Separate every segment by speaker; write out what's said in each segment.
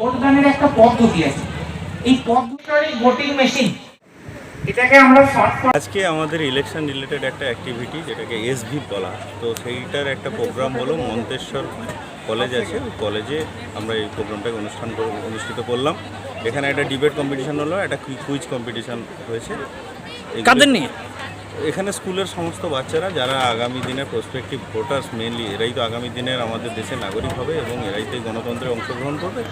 Speaker 1: ভোটদানের একটা পদ্ধতি আছে। এই পদ্ধতিটারই ভোটিং মেশিন। এটাকে আমরা শর্ট
Speaker 2: আজকে আমাদের ইলেকশন রিলেটেড একটা অ্যাক্টিভিটি যেটাকে এসভি বলা। তো সেইটার একটা প্রোগ্রাম হলো মন্তেশ্বর কলেজ আছে। ওই কলেজে আমরা এই প্রোগ্রামটাকে অনুষ্ঠান অনুষ্ঠিত করলাম। এখানে একটা ডিবেট কম্পিটিশন হলো একটা কুইজ কম্পিটিশন হয়েছে।
Speaker 3: কাদের নিয়ে?
Speaker 2: এখানে স্কুলের সমস্ত বাচ্চারা যারা আগামী দিনের প্রসপেক্টিভ ভোটার্স মেনলি এরাই তো আগামী দিনের আমাদের দেশে নাগরিক হবে এবং এরাই তো গণতন্ত্রে অংশগ্রহণ করবে।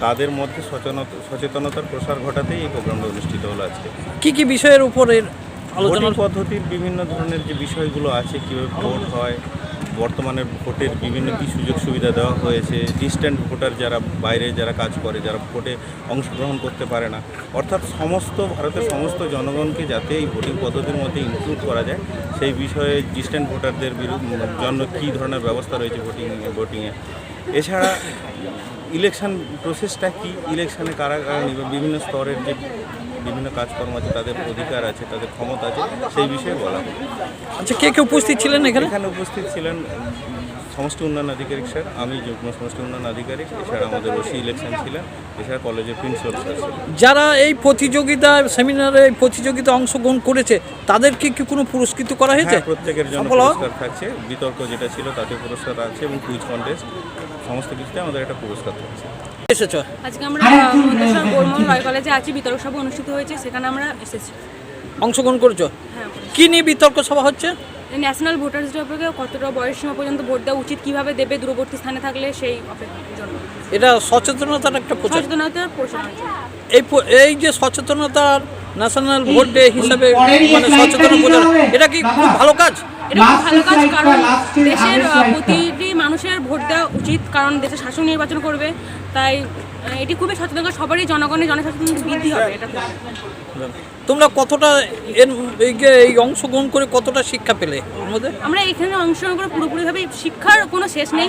Speaker 2: তাদের মধ্যে সচেতনতা সচেতনতার প্রসার ঘটাতেই এই প্রোগ্রামটা অনুষ্ঠিত হলো আজকে।
Speaker 3: কী কী বিষয়ের উপরের আলোচনা?
Speaker 2: পদ্ধতির বিভিন্ন ধরনের যে বিষয়গুলো আছে কীভাবে ভোট হয় বর্তমানে ভোটের বিভিন্ন কী সুযোগ সুবিধা দেওয়া হয়েছে ডিস্ট্যান্ট ভোটার যারা বাইরে যারা কাজ করে, যারা ভোটে অংশগ্রহণ করতে পারে না, অর্থাৎ সমস্ত, ভারতের সমস্ত জনগণকে যাতে এই ভোটিং পদ্ধতির মধ্যে ইনক্লুড করা যায়, সেই বিষয়ে ডিস্ট্যান্ট ভোটারদের জন্য কী ধরনের ব্যবস্থা রয়েছে ভোটিং, ভোটিংয়ে? এছাড়া ইলেকশন প্রসেসটা কি? ইলেকশানে কারা কারা বিভিন্ন স্তরের যে বিভিন্ন কাজকর্ম আছে তাদের অধিকার আছে তাদের ক্ষমতা আছে সেই বিষয়ে বলা হবে।
Speaker 3: আচ্ছা কে কে উপস্থিত ছিলেন এখানে?
Speaker 2: এখানে উপস্থিত ছিলেন সমষ্টি উন্নয়ন আধিকারিক স্যার আমি যুগ্ম সমষ্টি উন্নয়ন আধিকারিক এছাড়া আমাদের ওসি ইলেকশন ছিলেন এছাড়া কলেজের প্রিন্সিপাল স্যার
Speaker 3: যারা এই প্রতিযোগিতা সেমিনারে এই প্রতিযোগিতা অংশগ্রহণ করেছে তাদেরকে কি কোনো পুরস্কৃত করা হয়েছে?
Speaker 2: হ্যাঁ, প্রত্যেকের জন্য পুরস্কার থাকছে বিতর্ক যেটা ছিল তাতে পুরস্কার আছে এবং কুইজ কন্টেস্ট সমস্ত কিছুতে আমাদের একটা পুরস্কার থাকছে।
Speaker 3: এসেছ?
Speaker 4: আজকে আমরা গোলমোহন রয় কলেজে আছি বিতর্ক সভা অনুষ্ঠিত হয়েছে সেখানে আমরা এসেছি।
Speaker 3: অংশগ্রহণ করেছ?
Speaker 4: হ্যাঁ
Speaker 3: কি নিয়ে বিতর্ক সভা হচ্ছে?
Speaker 4: ন্যাশনাল ভোটার্স ডে অপেক্ষা কতটা বয়স সীমা পর্যন্ত ভোট দেওয়া উচিত কীভাবে দেবে দূরবর্তী স্থানে থাকলে সেই অপেক্ষার জন্য।
Speaker 3: এটা সচেতনতার একটা প্রচার।
Speaker 4: সচেতনতার
Speaker 3: এই এই যে সচেতনতার ন্যাশনাল ভোট ডে হিসাবে মানে সচেতন প্রচার এটা কি খুব ভালো কাজ?
Speaker 4: এটা খুব ভালো কাজ কারণ দেশের প্রতিটি মানুষের ভোট দেওয়া উচিত কারণ দেশে শাসন নির্বাচন করবে। তাই এটি খুবই সচেতন সবারই জনগণের জনসচেতন বৃদ্ধি হবে এটা
Speaker 3: তোমরা কতটা এর এই অংশগ্রহণ করে কতটা শিক্ষা পেলে মধ্যে
Speaker 4: আমরা এখানে অংশগ্রহণ করে পুরোপুরিভাবে শিক্ষার কোনো শেষ নেই।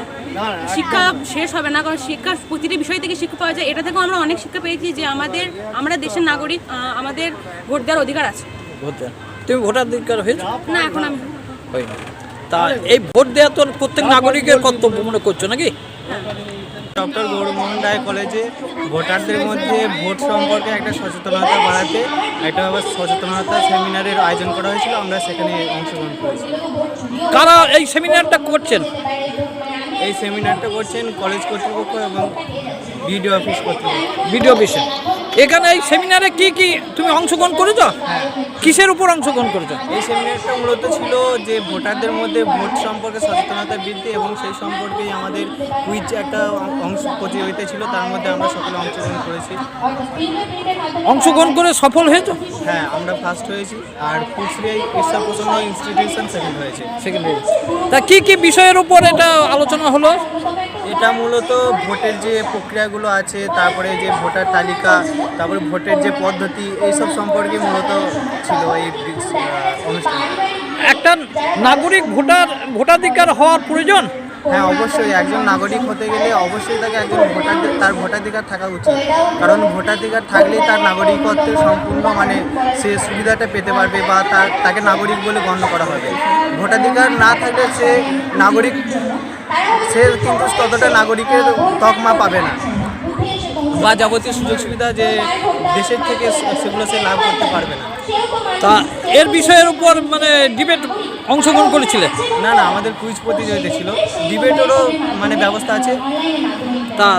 Speaker 4: শিক্ষা শেষ হবে না কারণ শিক্ষার প্রতিটি বিষয় থেকে শিক্ষা পাওয়া যায়। এটা থেকেও আমরা অনেক শিক্ষা পেয়েছি যে আমাদের আমরা দেশের নাগরিক আমাদের ভোট দেওয়ার অধিকার আছে।
Speaker 3: ভোট দেওয়া। তুমি ভোটাধিকার হয়েছে?
Speaker 4: না এখন আমি
Speaker 3: হয়নি তা এই ভোট দেওয়া তো প্রত্যেক নাগরিকের কর্তব্য মনে করছ নাকি?
Speaker 5: ডক্টর গৌরমোহন রায় কলেজে ভোটারদের মধ্যে ভোট সম্পর্কে একটা সচেতনতা বাড়াতে একটা সচেতনতা সেমিনারের আয়োজন করা হয়েছিল আমরা সেখানে অংশগ্রহণ করেছি।
Speaker 3: কারা এই সেমিনারটা করছেন?
Speaker 5: এই সেমিনারটা করছেন কলেজ কর্তৃপক্ষ এবং বিডিও অফিস কর্তৃপক্ষ।
Speaker 3: ভিডিও বিষয় এখানে এই সেমিনারে কি কি তুমি অংশগ্রহণ করেছ? কিসের উপর অংশগ্রহণ করেছ?
Speaker 5: এই সেমিনারটা মূলত ছিল যে ভোটারদের মধ্যে ভোট সম্পর্কে সচেতনতা বৃদ্ধি এবং সেই সম্পর্কেই আমাদের কুইজ একটা অংশ প্রতিযোগিতা ছিল তার মধ্যে আমরা সকলে অংশগ্রহণ করেছি।
Speaker 3: অংশগ্রহণ করে সফল হয়েছো?
Speaker 5: হ্যাঁ আমরা ফার্স্ট হয়েছি আর কুচবিহার ঈশ্বর প্রসন্ন ইনস্টিটিউশন সেকেন্ড হয়েছে।
Speaker 3: সেকেন্ড হয়েছে। তা কি কি বিষয়ের উপর এটা আলোচনা হলো?
Speaker 5: এটা মূলত ভোটের যে প্রক্রিয়াগুলো আছে, তারপরে যে ভোটার তালিকা, তারপরে ভোটের যে পদ্ধতি, এইসব সম্পর্কে মূলত ছিল এই অনুষ্ঠান
Speaker 3: একটা নাগরিক ভোটার, ভোটাধিকার হওয়ার প্রয়োজন?
Speaker 5: হ্যাঁ অবশ্যই একজন নাগরিক হতে গেলে অবশ্যই তাকে একজন ভোটারদের তার ভোটাধিকার থাকা উচিত। কারণ ভোটাধিকার থাকলেই তার নাগরিকত্বের সম্পূর্ণ মানে সে সুবিধাটা পেতে পারবে বা তার, তাকে নাগরিক বলে গণ্য করা হবে। ভোটাধিকার না থাকলে সে নাগরিক, সে কিন্তু ততটা নাগরিকের তকমা পাবে না। বা যাবতীয় সুযোগ সুবিধা যে দেশের থেকে সেগুলো সে লাভ করতে পারবে না।
Speaker 3: তা এর বিষয়ের উপর মানে ডিবেট অংশগ্রহণ করেছিলেন
Speaker 5: না না আমাদের কুইজ প্রতিযোগিতা ছিল। ডিবেটেরও মানে ব্যবস্থা আছে।
Speaker 3: তা